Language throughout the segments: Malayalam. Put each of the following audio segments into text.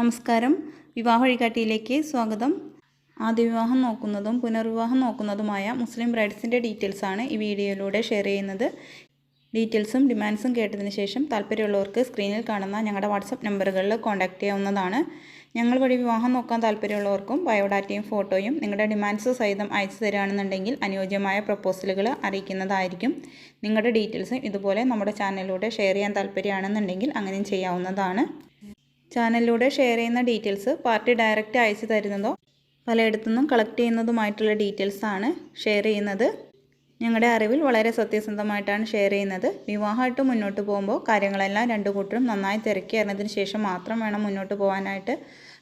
നമസ്കാരം. വിവാഹ വഴികാട്ടിയിലേക്ക് സ്വാഗതം. ആദ്യ വിവാഹം നോക്കുന്നതും പുനർവിവാഹം നോക്കുന്നതുമായ മുസ്ലിം ബ്രൈഡ്സിന്റെ ആണ് ഈ വീഡിയോയിലൂടെ ഷെയർ ചെയ്യുന്നത്. ഡീറ്റെയിൽസും ഡിമാൻഡ്സും കേട്ടതിന് ശേഷം താല്പര്യമുള്ളവർക്ക് സ്ക്രീനിൽ കാണുന്ന ഞങ്ങളുടെ വാട്സപ്പ് നമ്പറുകളിൽ കോൺടാക്റ്റ് ചെയ്യാവുന്നതാണ്. ഞങ്ങൾ വഴി വിവാഹം നോക്കാൻ താല്പര്യമുള്ളവർക്കും ബയോഡാറ്റയും ഫോട്ടോയും നിങ്ങളുടെ ഡിമാൻഡ്സ് സഹിതം അയച്ചു തരികയാണെന്നുണ്ടെങ്കിൽ അനുയോജ്യമായ പ്രപ്പോസലുകൾ അറിയിക്കുന്നതായിരിക്കും. നിങ്ങളുടെ ഡീറ്റെയിൽസും ഇതുപോലെ നമ്മുടെ ചാനലിലൂടെ ഷെയർ ചെയ്യാൻ താല്പര്യമാണെന്നുണ്ടെങ്കിൽ അങ്ങനെയും ചെയ്യാവുന്നതാണ്. ചാനലിലൂടെ ഷെയർ ചെയ്യുന്ന ഡീറ്റെയിൽസ് പാർട്ടി ഡയറക്റ്റ് അയച്ചു തരുന്നതോ പലയിടത്തുനിന്നും കളക്ട് ചെയ്യുന്നതുമായിട്ടുള്ള ഡീറ്റെയിൽസ് ആണ് ഷെയർ ചെയ്യുന്നത്. ഞങ്ങളുടെ അറിവിൽ വളരെ സത്യസന്ധമായിട്ടാണ് ഷെയർ ചെയ്യുന്നത്. വിവാഹമായിട്ട് മുന്നോട്ട് പോകുമ്പോൾ കാര്യങ്ങളെല്ലാം രണ്ടു കൂട്ടരും നന്നായി തിരക്കി അറിഞ്ഞതിന് ശേഷം മാത്രം വേണം മുന്നോട്ട് പോകാനായിട്ട്.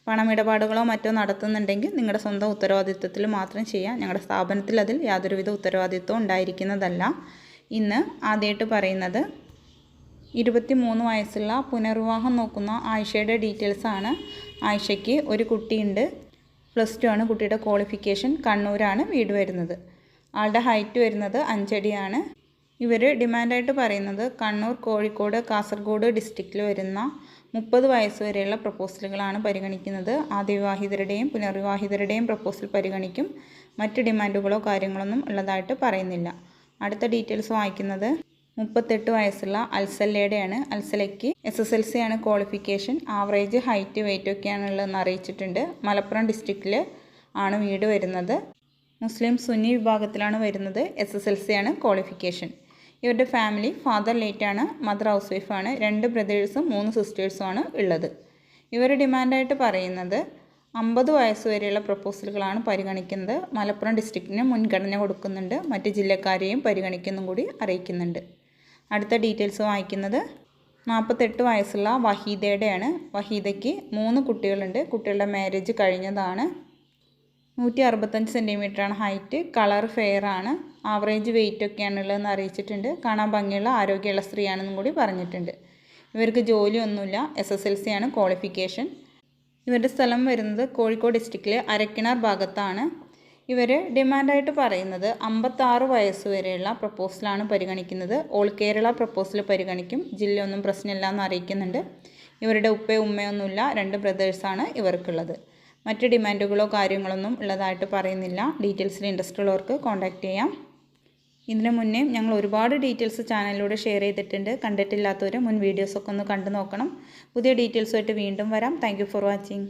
പണമിടപാടുകളോ മറ്റോ നടത്തുന്നുണ്ടെങ്കിൽ നിങ്ങളുടെ സ്വന്തം ഉത്തരവാദിത്വത്തിൽ മാത്രം ചെയ്യാം. ഞങ്ങളുടെ സ്ഥാപനത്തിൽ അതിൽ യാതൊരുവിധ ഉത്തരവാദിത്വവും ഉണ്ടായിരിക്കുന്നതല്ല. ഇന്ന് ആദ്യമായിട്ട് പറയുന്നത് ഇരുപത്തി മൂന്ന് വയസ്സുള്ള പുനർവിവാഹം നോക്കുന്ന ആയിഷയുടെ ഡീറ്റെയിൽസാണ് ആയിഷയ്ക്ക് ഒരു കുട്ടിയുണ്ട്. പ്ലസ് ടു ആണ് കുട്ടിയുടെ ക്വാളിഫിക്കേഷൻ കണ്ണൂരാണ് വീട് വരുന്നത്. ആളുടെ ഹൈറ്റ് വരുന്നത് അഞ്ചടിയാണ്. ഇവർ ഡിമാൻഡായിട്ട് പറയുന്നത് കണ്ണൂർ കോഴിക്കോട് കാസർഗോഡ് ഡിസ്ട്രിക്റ്റിൽ വരുന്ന മുപ്പത് വയസ്സ് വരെയുള്ള പ്രപ്പോസലുകളാണ് പരിഗണിക്കുന്നത്. ആദ്യവിവാഹിതരുടെയും പുനർവിവാഹിതരുടെയും പ്രപ്പോസൽ പരിഗണിക്കും. മറ്റ് ഡിമാൻഡുകളോ കാര്യങ്ങളൊന്നും ഉള്ളതായിട്ട് പറയുന്നില്ല. അടുത്ത ഡീറ്റെയിൽസ് വായിക്കുന്നത് മുപ്പത്തെട്ട് വയസ്സുള്ള അൽസല്ലയുടെയാണ് അൽസലയ്ക്ക് എസ് എസ് എൽ സി ആണ് ക്വാളിഫിക്കേഷൻ ആവറേജ് ഹൈറ്റ് വെയിറ്റ് ഒക്കെയാണ് ഉള്ളതെന്ന് അറിയിച്ചിട്ടുണ്ട്. മലപ്പുറം ഡിസ്ട്രിക്റ്റിൽ ആണ് വീട് വരുന്നത്. മുസ്ലിം സുന്നി വിഭാഗത്തിലാണ് വരുന്നത് എസ് എസ് എൽ സി ആണ് ക്വാളിഫിക്കേഷൻ ഇവരുടെ ഫാമിലി ഫാദർ ലേറ്റാണ് മദർ ഹൗസ് വൈഫാണ് രണ്ട് ബ്രദേഴ്സും മൂന്ന് സിസ്റ്റേഴ്സുമാണ് ഉള്ളത്. ഇവർ ഡിമാൻഡായിട്ട് പറയുന്നത് അമ്പത് വയസ്സ് വരെയുള്ള പ്രപ്പോസലുകളാണ് പരിഗണിക്കുന്നത്. മലപ്പുറം ഡിസ്ട്രിക്റ്റിന് മുൻഗണന കൊടുക്കുന്നുണ്ട്. മറ്റ് ജില്ലക്കാരെയും പരിഗണിക്കുന്നും കൂടി അറിയിക്കുന്നുണ്ട്. അടുത്ത ഡീറ്റെയിൽസ് വായിക്കുന്നത് നാൽപ്പത്തെട്ട് വയസ്സുള്ള വഹീദയുടെയാണ്. വഹീദയ്ക്ക് മൂന്ന് കുട്ടികളുണ്ട്. കുട്ടികളുടെ മാരേജ് കഴിഞ്ഞതാണ്. നൂറ്റി അറുപത്തഞ്ച് സെന്റിമീറ്ററാണ് ഹൈറ്റ് കളർ ഫെയർ ആണ്. ആവറേജ് വെയിറ്റ് ഒക്കെയാണുള്ളതെന്ന് അറിയിച്ചിട്ടുണ്ട്. കാണാൻ ഭംഗിയുള്ള ആരോഗ്യമുള്ള സ്ത്രീയാണെന്നും കൂടി പറഞ്ഞിട്ടുണ്ട്. ഇവർക്ക് ജോലിയൊന്നുമില്ല. എസ് എസ് എൽ സി ആണ് ക്വാളിഫിക്കേഷൻ ഇവരുടെ സ്ഥലം വരുന്നത് കോഴിക്കോട് ഡിസ്ട്രിക്റ്റിലെ അരക്കിണാർ ഭാഗത്താണ്. ഇവർ ഡിമാൻഡായിട്ട് പറയുന്നത് അമ്പത്താറ് വയസ്സ് വരെയുള്ള പ്രപ്പോസലാണ് പരിഗണിക്കുന്നത്. ഓൾ കേരള പ്രപ്പോസൽ പരിഗണിക്കും. ജില്ലയൊന്നും പ്രശ്നമില്ല എന്ന് അറിയിക്കുന്നുണ്ട്. ഇവരുടെ ഉപ്പയും ഉമ്മയൊന്നുമില്ല. രണ്ട് ബ്രദേഴ്സാണ് ഇവർക്കുള്ളത്. മറ്റ് ഡിമാൻഡുകളോ കാര്യങ്ങളൊന്നും ഉള്ളതായിട്ട് പറയുന്നില്ല. ഡീറ്റെയിൽസിൽ ഇൻട്രസ്റ്റ് ഉള്ളവർക്ക് കോൺടാക്റ്റ് ചെയ്യാം. ഇതിനു മുന്നേ ഞങ്ങൾ ഒരുപാട് ഡീറ്റെയിൽസ് ചാനലിലൂടെ ഷെയർ ചെയ്തിട്ടുണ്ട്. കണ്ടിട്ടില്ലാത്തവർ മുൻ വീഡിയോസൊക്കെ ഒന്ന് കണ്ടു നോക്കണം. പുതിയ ഡീറ്റെയിൽസുമായിട്ട് വീണ്ടും വരാം. Thank for watching.